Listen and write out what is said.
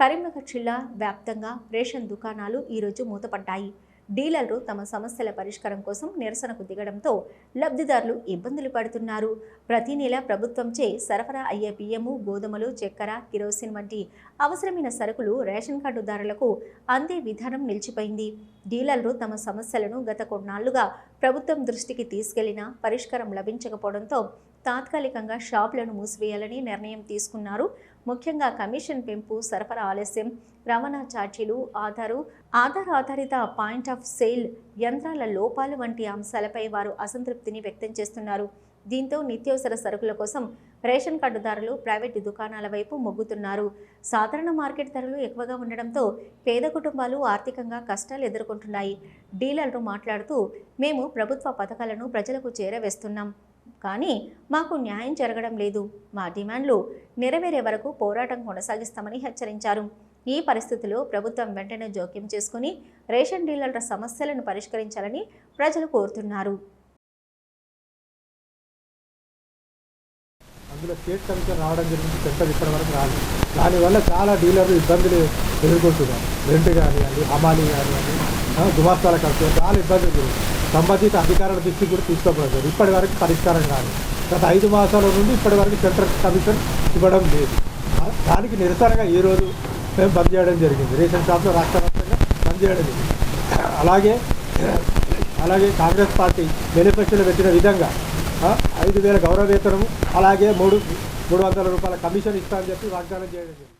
కరీంనగర్ జిల్లా వ్యాప్తంగా రేషన్ దుకాణాలు ఈరోజు మూతపడ్డాయి. డీలర్లు తమ సమస్యల పరిష్కారం కోసం నిరసనకు దిగడంతో లబ్ధిదారులు ఇబ్బందులు పడుతున్నారు. ప్రతి నెల ప్రభుత్వంచే సరఫరా అయ్యే బియ్యము గోధుమలు చక్కెర కిరోసిన్ వంటి అవసరమైన సరుకులు రేషన్ కార్డుదారులకు అందే విధానం నిలిచిపోయింది. డీలర్లు తమ సమస్యలను గత కొన్నాళ్ళుగా ప్రభుత్వం దృష్టికి తీసుకెళ్ళినా పరిష్కారం లభించకపోవడంతో తాత్కాలికంగా షాపులను మూసివేయాలని నిర్ణయం తీసుకున్నారు. ముఖ్యంగా కమిషన్ పెంపు సరఫరా ఆలస్యం రవాణా ఛార్జీలు ఆధారు ఆధార్ ఆధారిత పాయింట్ ఆఫ్ సేల్ యంత్రాల లోపాలు వంటి అంశాలపై వారు అసంతృప్తిని వ్యక్తం చేస్తున్నారు. దీంతో నిత్యావసర సరుకుల కోసం రేషన్ కార్డుదారులు ప్రైవేటు దుకాణాల వైపు మొగ్గుతున్నారు. సాధారణ మార్కెట్ ధరలు ఎక్కువగా ఉండడంతో పేద కుటుంబాలు ఆర్థికంగా కష్టాలు ఎదుర్కొంటున్నాయి. డీలర్లు మాట్లాడుతూ మేము ప్రభుత్వ పథకాలను ప్రజలకు చేరవేస్తున్నాం. కానీ మాకు న్యాయం జరగడం లేదు. మా డిమాండ్లు నెరవేరే వరకు పోరాటం కొనసాగిస్తామని హెచ్చరించారు. ఈ పరిస్థితిలో ప్రభుత్వం వెంటనే జోక్యం చేసుకుని రేషన్ డీలర్ల సమస్యలను పరిష్కరించాలని ప్రజలు కోరుతున్నారు. అందులో స్టేట్ కమిషన్ రావడం జరిగింది. సెంటర్ ఇప్పటి వరకు దానివల్ల చాలా డీలర్లు ఇబ్బందులు ఎదుర్కొంటున్నారు. రెంట్ కానివ్వండి హమాలి కానివ్వండి ఆ, గుమాస్తాల ఖర్చు చాలా ఇబ్బందులు సంబంధిత అధికారుల దృష్టికి కూడా తీసుకోబడతారు ఇప్పటి వరకు పరిష్కారం కాదు. గత ఐదు మాసాల నుండి ఇప్పటి వరకు సెంట్రల్ కమిషన్ ఇవ్వడం లేదు. దానికి నిరసనగా ఈరోజు మేము బంద్ చేయడం జరిగింది. రేషన్ షాప్లో రాష్ట్ర వ్యాప్తంగా బంద్ చేయడం జరిగింది. అలాగే అలాగే కాంగ్రెస్ పార్టీ మేనిఫెస్టోలో పెట్టిన విధంగా ఐదు వేల గౌరవ వేతనము అలాగే మూడు మూడు వందల రూపాయల కమిషన్ ఇస్తామని చెప్పి వాగ్దానం చేయడం జరిగింది.